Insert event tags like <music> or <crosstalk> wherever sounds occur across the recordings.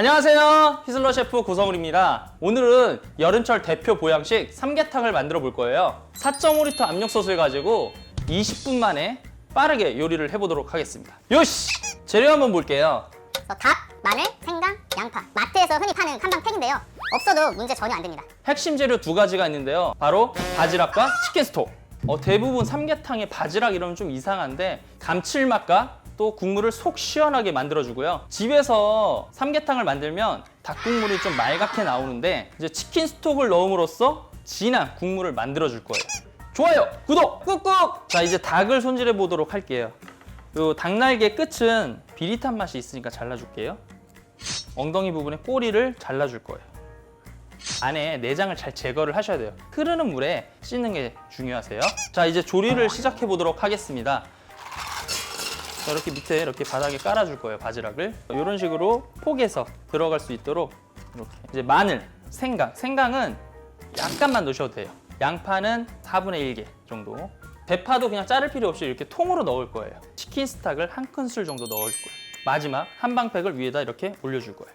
안녕하세요. 히슬러 셰프 고성울입니다. 오늘은 여름철 대표 보양식 삼계탕을 만들어 볼 거예요. 4.5리터 압력솥을 가지고 20분 만에 빠르게 요리를 해보도록 하겠습니다. 요시! 재료 한번 볼게요. 닭, 마늘, 생강, 양파 마트에서 흔히 파는 한방팩인데요 없어도 문제 전혀 안 됩니다 핵심 재료 두 가지가 있는데요. 바로 바지락과 치킨 스톡. 어, 대부분 삼계탕에 바지락 이러면 좀 이상한데 감칠맛과 또 국물을 속 시원하게 만들어주고요. 집에서 삼계탕을 만들면 닭국물이 좀 맑게 나오는데 이제 치킨 스톡을 넣음으로써 진한 국물을 만들어줄 거예요. 좋아요, 구독 꾹꾹. 자 이제 닭을 손질해 보도록 할게요. 요 닭날개 끝은 비릿한 맛이 있으니까 잘라줄게요. 엉덩이 부분에 꼬리를 잘라줄 거예요. 안에 내장을 잘 제거를 하셔야 돼요. 흐르는 물에 씻는 게 중요하세요. 자, 이제 조리를 시작해 보도록 하겠습니다. 자, 이렇게 밑에 이렇게 바닥에 깔아줄 거예요, 바지락을. 이런 식으로 폭에서 들어갈 수 있도록 이렇게. 이제 마늘, 생강. 생강은 약간만 넣으셔도 돼요. 양파는 4분의 1개 정도. 대파도 그냥 자를 필요 없이 이렇게 통으로 넣을 거예요. 치킨 스탁을 한 큰술 정도 넣을 거예요. 마지막 한방팩을 위에다 이렇게 올려줄 거예요.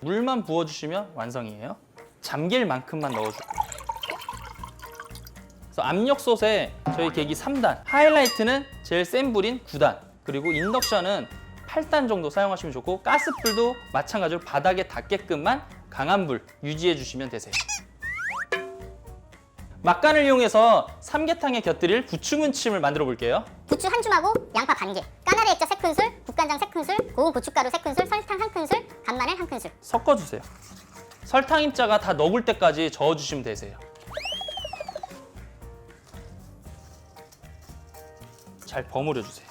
물만 부어주시면 완성이에요. 잠길 만큼만 넣어줄 거예요. 압력솥에 저희 계기 3단, 하이라이트는 제일 센 불인 9단, 그리고 인덕션은 8단 정도 사용하시면 좋고 가스불도 마찬가지로 바닥에 닿게끔만 강한 불 유지해 주시면 되세요. 막간을 이용해서 삼계탕에 곁들일 부추무침을 만들어 볼게요. 부추 한 줌하고 양파 반 개 까나리 액젓 3큰술 국간장 3큰술 고운 고춧가루 3큰술 설탕 1큰술 간마늘 1큰술 섞어주세요. 설탕 입자가 다 녹을 때까지 저어주시면 되세요. 잘 버무려 주세요.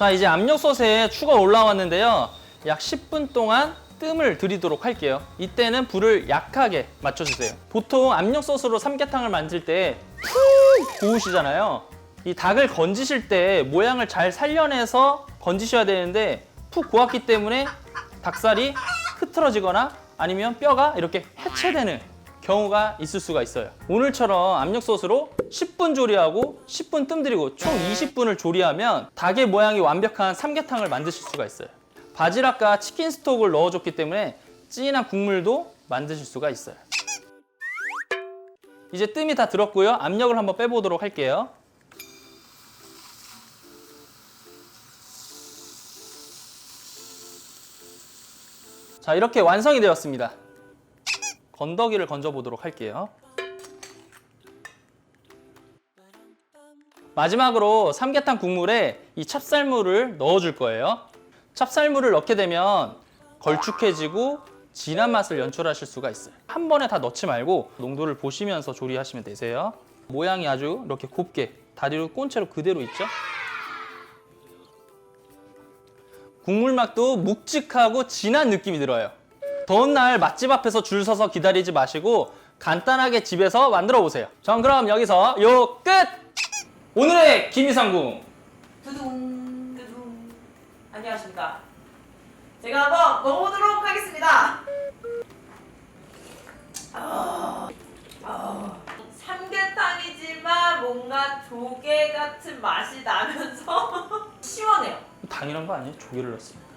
자, 이제 압력솥에 추가 올라왔는데요. 약 10분 동안 뜸을 들이도록 할게요. 이때는 불을 약하게 맞춰주세요. 보통 압력솥으로 삼계탕을 만들 때푹 구우시잖아요. 이 닭을 건지실 때 모양을 잘 살려내서 건지셔야 되는데 푹 구웠기 때문에 닭살이 흐트러지거나 아니면 뼈가 이렇게 해체되는 경우가 있을 수가 있어요. 오늘처럼 압력솥으로 10분 조리하고 10분 뜸 들이고 총 20분을 조리하면 닭의 모양이 완벽한 삼계탕을 만드실 수가 있어요. 바지락과 치킨 스톡을 넣어줬기 때문에 진한 국물도 만드실 수가 있어요. 이제 뜸이 다 들었고요. 압력을 한번 빼보도록 할게요. 자, 이렇게 완성이 되었습니다. 건더기를 건져 보도록 할게요. 마지막으로 삼계탕 국물에 이 찹쌀물을 넣어줄 거예요. 찹쌀물을 넣게 되면 걸쭉해지고 진한 맛을 연출하실 수가 있어요. 한 번에 다 넣지 말고 농도를 보시면서 조리하시면 되세요. 모양이 아주 이렇게 곱게 다리로 꼰채로 그대로 있죠? 국물 맛도 묵직하고 진한 느낌이 들어요. 더운 날 맛집 앞에서 줄 서서 기다리지 마시고 간단하게 집에서 만들어 보세요. 전 그럼 여기서 요 끝! 오늘의 김이상궁 두둥 두둥 안녕하십니까 제가 한번 먹어보도록 하겠습니다 아, 아, 삼계탕이지만 뭔가 조개 같은 맛이 나면서 <laughs> 시원해요 당연한 거 아니에요? 조개를 넣었어요.